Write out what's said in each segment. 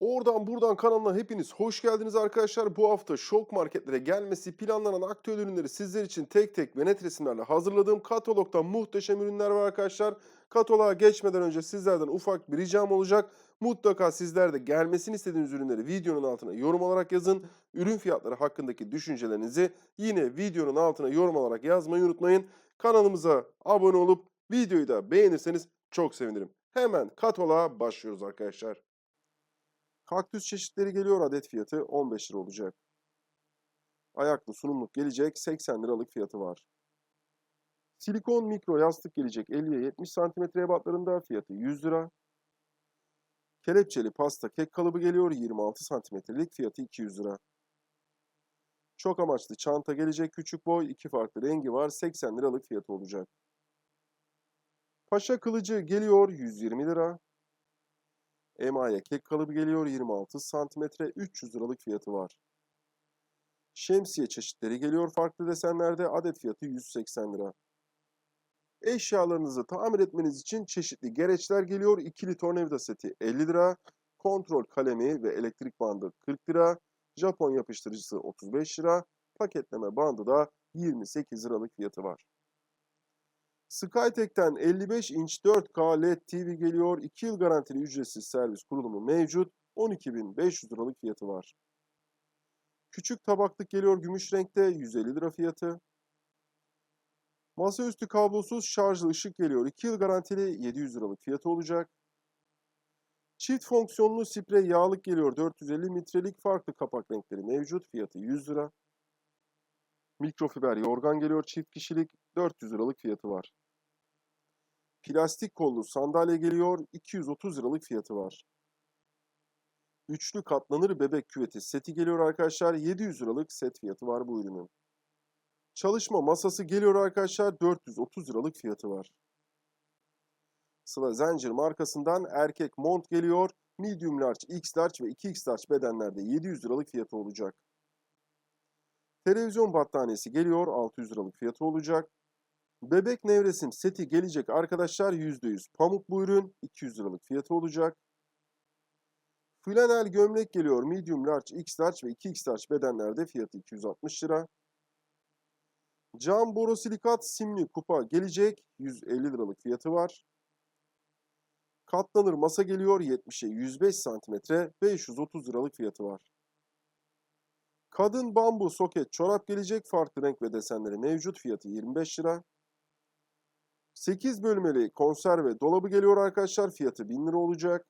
Oradan buradan kanalına hepiniz hoş geldiniz arkadaşlar. Bu hafta şok marketlere gelmesi planlanan aktüel ürünleri sizler için tek tek ve net resimlerle hazırladığım katalogda muhteşem ürünler var arkadaşlar. Kataloğa geçmeden önce sizlerden ufak bir ricam olacak. Mutlaka sizler de gelmesini istediğiniz ürünleri videonun altına yorum olarak yazın. Ürün fiyatları hakkındaki düşüncelerinizi yine videonun altına yorum olarak yazmayı unutmayın. Kanalımıza abone olup videoyu da beğenirseniz çok sevinirim. Hemen kataloğa başlıyoruz arkadaşlar. Kaktüs çeşitleri geliyor adet fiyatı 15 lira olacak. Ayaklı sunumluk gelecek 80 liralık fiyatı var. Silikon mikro yastık gelecek 50'ye 70 cm ebatlarında fiyatı 100 lira. Kelepçeli pasta kek kalıbı geliyor 26 cm'lik fiyatı 200 lira. Çok amaçlı çanta gelecek küçük boy iki farklı rengi var 80 liralık fiyatı olacak. Paşa kılıcı geliyor 120 lira. Emaye kek kalıbı geliyor 26 santimetre 300 liralık fiyatı var. Şemsiye çeşitleri geliyor farklı desenlerde adet fiyatı 180 lira. Eşyalarınızı tamir etmeniz için çeşitli gereçler geliyor. İkili tornavida seti 50 lira. Kontrol kalemi ve elektrik bandı 40 lira. Japon yapıştırıcısı 35 lira. Paketleme bandı da 28 liralık fiyatı var. Skytek'ten 55 inç 4K LED TV geliyor. 2 yıl garantili ücretsiz servis kurulumu mevcut. 12.500 liralık fiyatı var. Küçük tabaklık geliyor gümüş renkte 150 lira fiyatı. Masaüstü kablosuz şarjlı ışık geliyor. 2 yıl garantili 700 liralık fiyatı olacak. Çift fonksiyonlu sprey yağlık geliyor. 450 litrelik farklı kapak renkleri mevcut. Fiyatı 100 lira. Mikrofiber yorgan geliyor çift kişilik. 400 liralık fiyatı var. Plastik kollu sandalye geliyor. 230 liralık fiyatı var. Üçlü katlanır bebek küveti seti geliyor arkadaşlar. 700 liralık set fiyatı var bu ürünün. Çalışma masası geliyor arkadaşlar. 430 liralık fiyatı var. Sıla Zencir markasından erkek mont geliyor. Medium large, X large ve 2X large bedenlerde 700 liralık fiyatı olacak. Televizyon battaniyesi geliyor. 600 liralık fiyatı olacak. Bebek nevresim seti gelecek arkadaşlar %100 pamuk bu ürün 200 liralık fiyatı olacak. Flanel gömlek geliyor medium large, X large ve 2X large bedenlerde fiyatı 260 lira. Cam borosilikat simli kupa gelecek 150 liralık fiyatı var. Katlanır masa geliyor 70'e 105 santimetre 530 liralık fiyatı var. Kadın bambu soket çorap gelecek farklı renk ve desenleri mevcut fiyatı 25 lira. 8 bölmeli konserve dolabı geliyor arkadaşlar. Fiyatı 1000 lira olacak.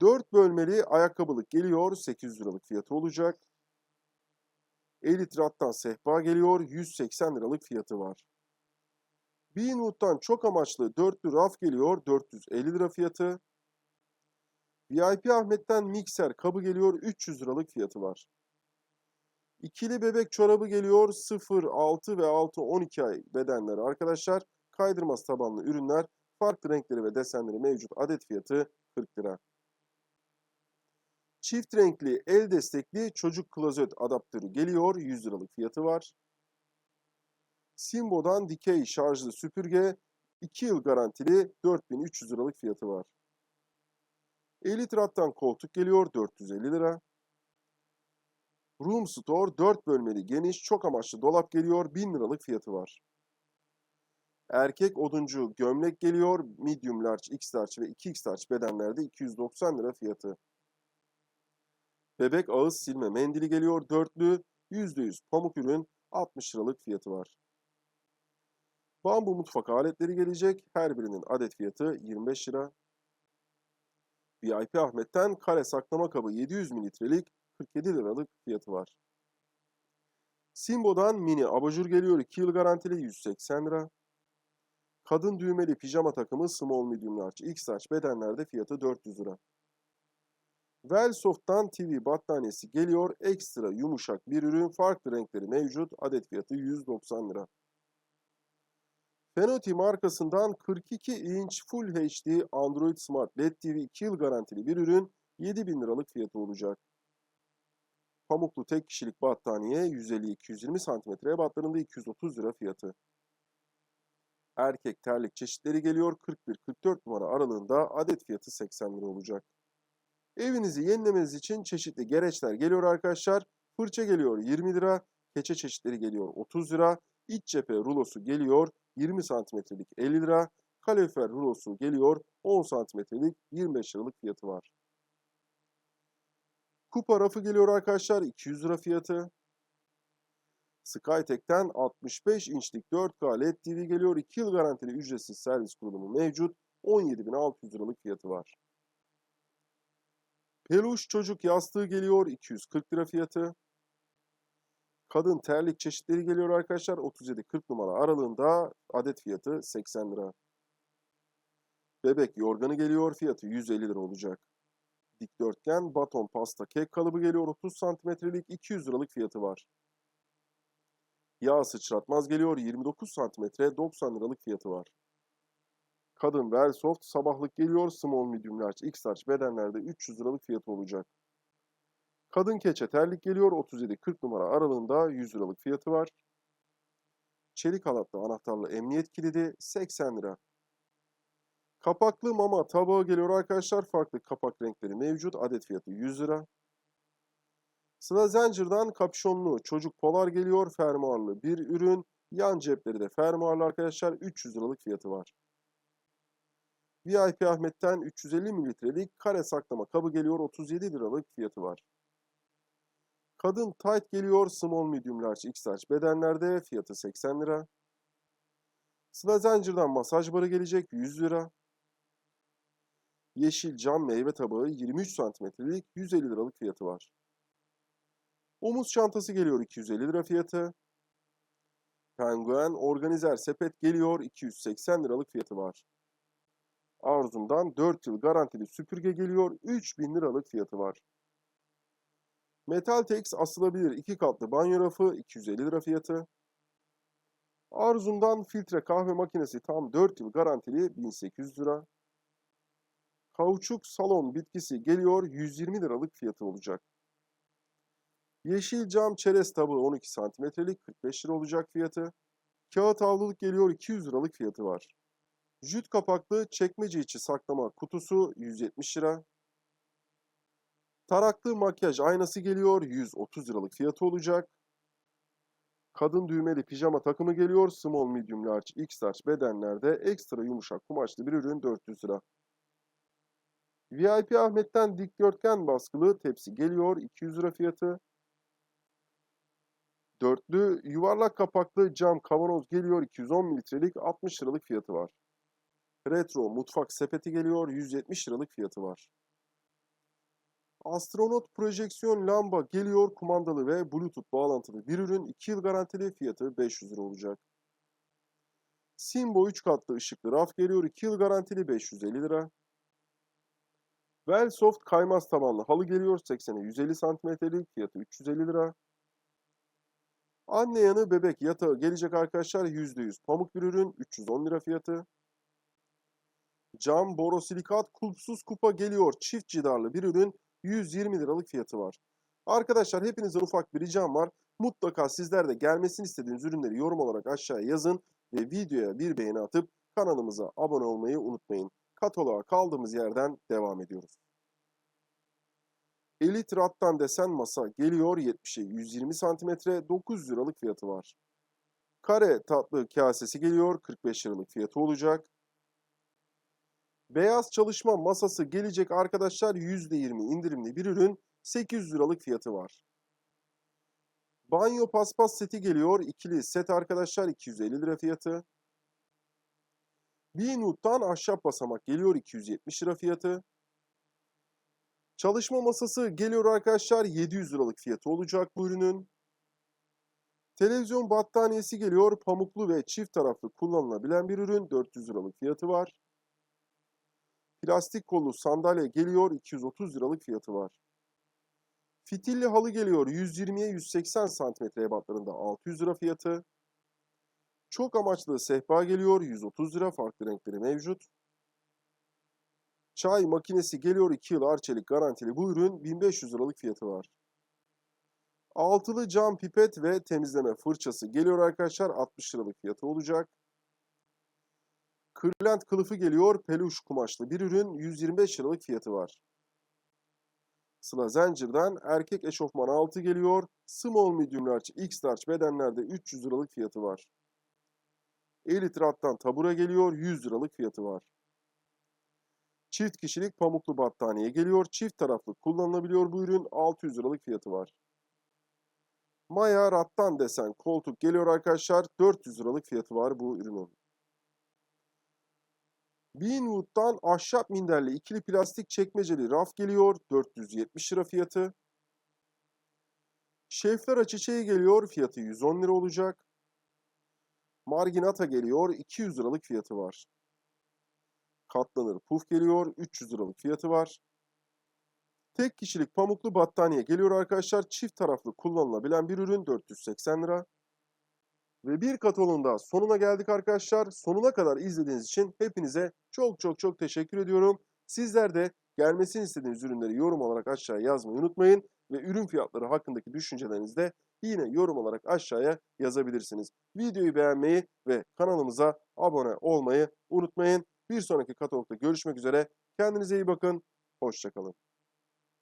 4 bölmeli ayakkabılık geliyor. 800 liralık fiyatı olacak. Elit rattan sehpa geliyor. 180 liralık fiyatı var. Beanwood'dan çok amaçlı dörtlü raf geliyor. 450 lira fiyatı. VIP Ahmet'ten mikser kabı geliyor. 300 liralık fiyatı var. İkili bebek çorabı geliyor 0, 6 ve 6, 12 ay bedenleri arkadaşlar. Kaydırmaz tabanlı ürünler. Farklı renkleri ve desenleri mevcut. Adet fiyatı 40 lira. Çift renkli el destekli çocuk klozet adaptörü geliyor. 100 liralık fiyatı var. Simbo'dan dikey şarjlı süpürge 2 yıl garantili 4300 liralık fiyatı var. Elit Rat'tan koltuk geliyor 450 lira. Room Store 4 bölmeli geniş çok amaçlı dolap geliyor 1000 liralık fiyatı var. Erkek oduncu gömlek geliyor medium large, x large ve 2x large bedenlerde 290 lira fiyatı. Bebek ağız silme mendili geliyor dörtlü %100 pamuk ürün 60 liralık fiyatı var. Bambu mutfak aletleri gelecek her birinin adet fiyatı 25 lira. VIP Ahmet'ten kare saklama kabı 700 mililitrelik 47 liralık fiyatı var. Simbo'dan mini abajur geliyor 2 yıl garantili 180 lira. Kadın düğmeli pijama takımı small medium large x large bedenlerde fiyatı 400 lira. Velsoft'tan TV battaniyesi geliyor ekstra yumuşak bir ürün farklı renkleri mevcut adet fiyatı 190 lira. Fenoti markasından 42 inç Full HD Android Smart LED TV 2 yıl garantili bir ürün 7000 liralık fiyatı olacak. Pamuklu tek kişilik battaniye 150-220 cm ebatlarında 230 lira fiyatı. Erkek terlik çeşitleri geliyor 41-44 numara aralığında adet fiyatı 80 lira olacak. Evinizi yenilemeniz için çeşitli gereçler geliyor arkadaşlar. Fırça geliyor 20 lira, keçe çeşitleri geliyor 30 lira, iç cephe rulosu geliyor 20 santimetrelik 50 lira, kalorifer rulosu geliyor 10 santimetrelik 25 liralık fiyatı var. Kupa rafı geliyor arkadaşlar 200 lira fiyatı. Skytek'ten 65 inçlik 4K LED TV geliyor. 2 yıl garantili ücretsiz servis kurulumu mevcut. 17.600 liralık fiyatı var. Peluş çocuk yastığı geliyor. 240 lira fiyatı. Kadın terlik çeşitleri geliyor arkadaşlar. 37-40 numara aralığında adet fiyatı 80 lira. Bebek yorganı geliyor. Fiyatı 150 lira olacak. Dikdörtgen baton pasta kek kalıbı geliyor. 30 santimetrelik 200 liralık fiyatı var. Yağ sıçratmaz geliyor 29 santimetre 90 liralık fiyatı var. Kadın Wellsoft sabahlık geliyor small medium large x large bedenlerde 300 liralık fiyatı olacak. Kadın keçe terlik geliyor 37-40 numara aralığında 100 liralık fiyatı var. Çelik halatlı anahtarlı emniyet kilidi 80 lira. Kapaklı mama tabağı geliyor arkadaşlar. Farklı kapak renkleri mevcut. Adet fiyatı 100 lira. Sıla Zincir'den kapşonlu çocuk polar geliyor. Fermuarlı bir ürün. Yan cepleri de fermuarlı arkadaşlar. 300 liralık fiyatı var. VIP Ahmet'ten 350 mililitrelik kare saklama kabı geliyor. 37 liralık fiyatı var. Kadın tight geliyor. Small medium large x bedenlerde fiyatı 80 lira. Sıla Zincir'den masaj barı gelecek 100 lira. Yeşil cam meyve tabağı 23 santimetrelik 150 liralık fiyatı var. Omuz çantası geliyor 250 lira fiyatı. Penguen organizer sepet geliyor 280 liralık fiyatı var. Arzum'dan 4 yıl garantili süpürge geliyor 3000 liralık fiyatı var. Metaltex asılabilir 2 katlı banyo rafı 250 lira fiyatı. Arzum'dan filtre kahve makinesi tam 4 yıl garantili 1800 lira. Kauçuk salon bitkisi geliyor 120 liralık fiyatı olacak. Yeşil cam çerez tabağı 12 santimetrelik 45 lira olacak fiyatı. Kağıt havluluk geliyor 200 liralık fiyatı var. Jüt kapaklı çekmece içi saklama kutusu 170 lira. Taraklı makyaj aynası geliyor 130 liralık fiyatı olacak. Kadın düğmeli pijama takımı geliyor small medium large x large bedenlerde ekstra yumuşak kumaşlı bir ürün 400 lira. VIP Ahmet'ten dikdörtgen baskılı tepsi geliyor 200 lira fiyatı. Dörtlü yuvarlak kapaklı cam kavanoz geliyor 210 mililitrelik 60 liralık fiyatı var. Retro mutfak sepeti geliyor 170 liralık fiyatı var. Astronot projeksiyon lamba geliyor kumandalı ve bluetooth bağlantılı bir ürün 2 yıl garantili fiyatı 500 lira olacak. Simbo 3 katlı ışıklı raf geliyor 2 yıl garantili 550 lira. Wellsoft kaymaz tabanlı halı geliyor 80'e 150 santimetrelik fiyatı 350 lira. Anne yanı bebek yatağı gelecek arkadaşlar %100 pamuk bir ürün 310 lira fiyatı. Cam borosilikat kulpsuz kupa geliyor çift cidarlı bir ürün 120 liralık fiyatı var. Arkadaşlar hepinizden ufak bir ricam var. Mutlaka sizler de gelmesini istediğiniz ürünleri yorum olarak aşağıya yazın ve videoya bir beğeni atıp kanalımıza abone olmayı unutmayın. Kataloğa kaldığımız yerden devam ediyoruz. Elit rattan desen masa geliyor 70'e 120 cm 900 liralık fiyatı var. Kare tatlı kasesi geliyor 45 liralık fiyatı olacak. Beyaz çalışma masası gelecek arkadaşlar %20 indirimli bir ürün 800 liralık fiyatı var. Banyo paspas seti geliyor. ikili set arkadaşlar 250 lira fiyatı. Binwood'dan ahşap basamak geliyor 270 lira fiyatı. Çalışma masası geliyor arkadaşlar 700 liralık fiyatı olacak bu ürünün. Televizyon battaniyesi geliyor pamuklu ve çift taraflı kullanılabilen bir ürün 400 liralık fiyatı var. Plastik kollu sandalye geliyor 230 liralık fiyatı var. Fitilli halı geliyor 120'ye 180 santimetre ebatlarında 600 lira fiyatı. Çok amaçlı sehpa geliyor 130 lira farklı renkleri mevcut. Çay makinesi geliyor 2 yıl arçelik garantili bu ürün 1500 liralık fiyatı var. Altılı cam pipet ve temizleme fırçası geliyor arkadaşlar 60 liralık fiyatı olacak. Kırlent kılıfı geliyor peluş kumaşlı bir ürün 125 liralık fiyatı var. Sıla Zencir'den erkek eşofman 6 geliyor. Small medium large x large bedenlerde 300 liralık fiyatı var. Elite Rat'tan tabura geliyor 100 liralık fiyatı var. Çift kişilik pamuklu battaniye geliyor. Çift taraflı kullanılabiliyor bu ürün 600 liralık fiyatı var. Maya rattan desen koltuk geliyor arkadaşlar. 400 liralık fiyatı var bu ürünün. Beanwood'dan ahşap minderli ikili plastik çekmeceli raf geliyor. 470 lira fiyatı. Şefler çiçeği geliyor. Fiyatı 110 lira olacak. Marginata geliyor. 200 liralık fiyatı var. Katlanır puf geliyor. 300 liralık fiyatı var. Tek kişilik pamuklu battaniye geliyor arkadaşlar. Çift taraflı kullanılabilen bir ürün 480 lira. Ve bir katalogun daha sonuna geldik arkadaşlar. Sonuna kadar izlediğiniz için hepinize çok çok çok teşekkür ediyorum. Sizler de gelmesini istediğiniz ürünleri yorum olarak aşağıya yazmayı unutmayın. Ve ürün fiyatları hakkındaki düşüncelerinizi de yine yorum olarak aşağıya yazabilirsiniz. Videoyu beğenmeyi ve kanalımıza abone olmayı unutmayın. Bir sonraki katalogda görüşmek üzere. Kendinize iyi bakın. Hoşçakalın.